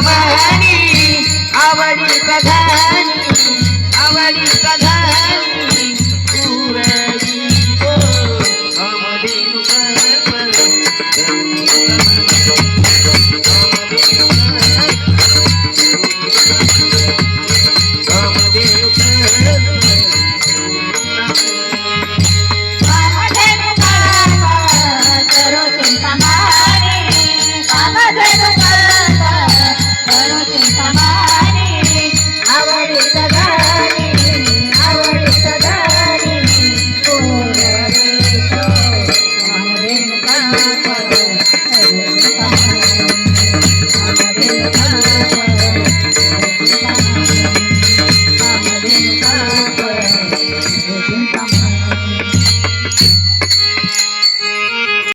म्हणी आवडी प्रधानी